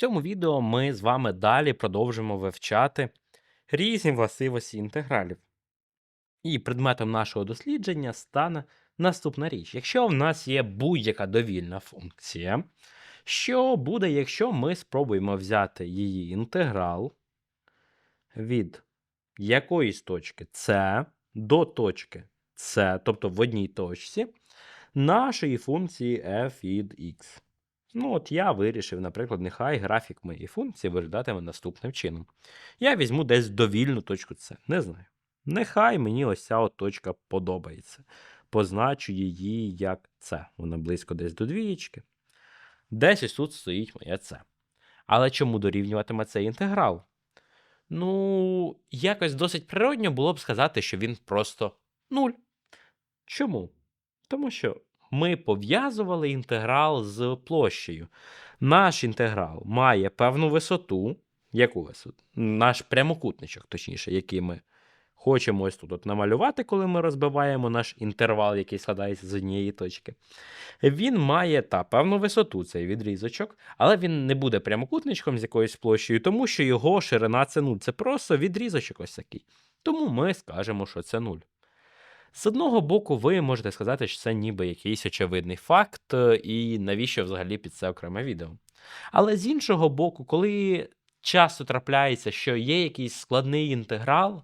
цьому відео ми з вами далі продовжимо вивчати різні властивості інтегралів. І предметом нашого дослідження стане наступна річ. Якщо в нас є будь-яка довільна функція, що буде, якщо ми спробуємо взяти її інтеграл від якоїсь точки С до точки С, тобто в одній точці, нашої функції f від x. Ну, от я вирішив, наприклад, нехай графік моєї функції виглядатиме наступним чином. Я візьму десь довільну точку С. Не знаю. Нехай мені ось ця от точка подобається. Позначу її як С. Вона близько десь до двієчки. Десь ось тут стоїть моя С. Але чому дорівнюватиме цей інтеграл? Ну, якось досить природньо було б сказати, що він просто нуль. Чому? Тому що ми пов'язували інтеграл з площею. Наш інтеграл має певну висоту. Яку висоту? Наш прямокутничок, точніше, який ми хочемо ось тут от намалювати, коли ми розбиваємо наш інтервал, який складається з однієї точки. Він має та певну висоту, цей відрізочок, але він не буде прямокутничком з якоюсь площею, тому що його ширина це 0. Це просто відрізочок ось такий. Тому ми скажемо, що це 0. З одного боку, ви можете сказати, що це ніби якийсь очевидний факт, е, і навіщо взагалі під це окреме відео. Але з іншого боку, коли часто трапляється, що є якийсь складний інтеграл,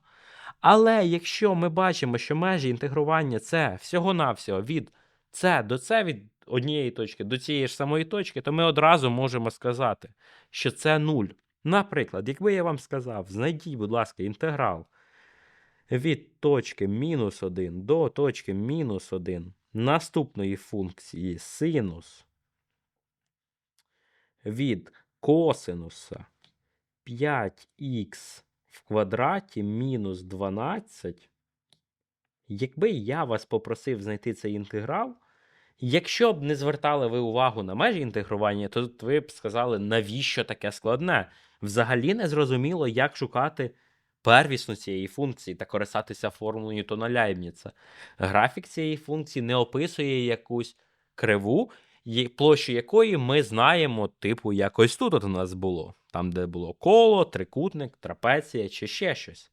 але якщо ми бачимо, що межі інтегрування це всього-навсього від С до С, від однієї точки до цієї ж самої точки, то ми одразу можемо сказати, що це 0. Наприклад, якби я вам сказав, знайдіть, будь ласка, інтеграл від точки мінус 1 до точки мінус 1 наступної функції синус від косинуса 5х в квадраті мінус 12. Якби я вас попросив знайти цей інтеграл, якщо б не звертали ви увагу на межі інтегрування, то ви б сказали, навіщо таке складне? Взагалі не зрозуміло, як шукати первісну цієї функції та користатися формулою Ньютона Ляйбніца. Графік цієї функції не описує якусь криву, площу якої ми знаємо, типу, якось тут от у нас було. Там, де було коло, трикутник, трапеція чи ще щось.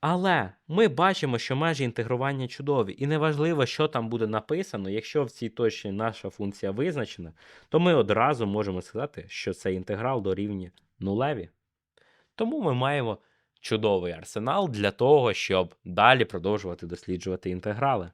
Але ми бачимо, що межі інтегрування чудові, і неважливо, що там буде написано, якщо в цій точці наша функція визначена, то ми одразу можемо сказати, що цей інтеграл дорівнює нулеві. Тому ми маємо чудовий арсенал для того, щоб далі продовжувати досліджувати інтеграли.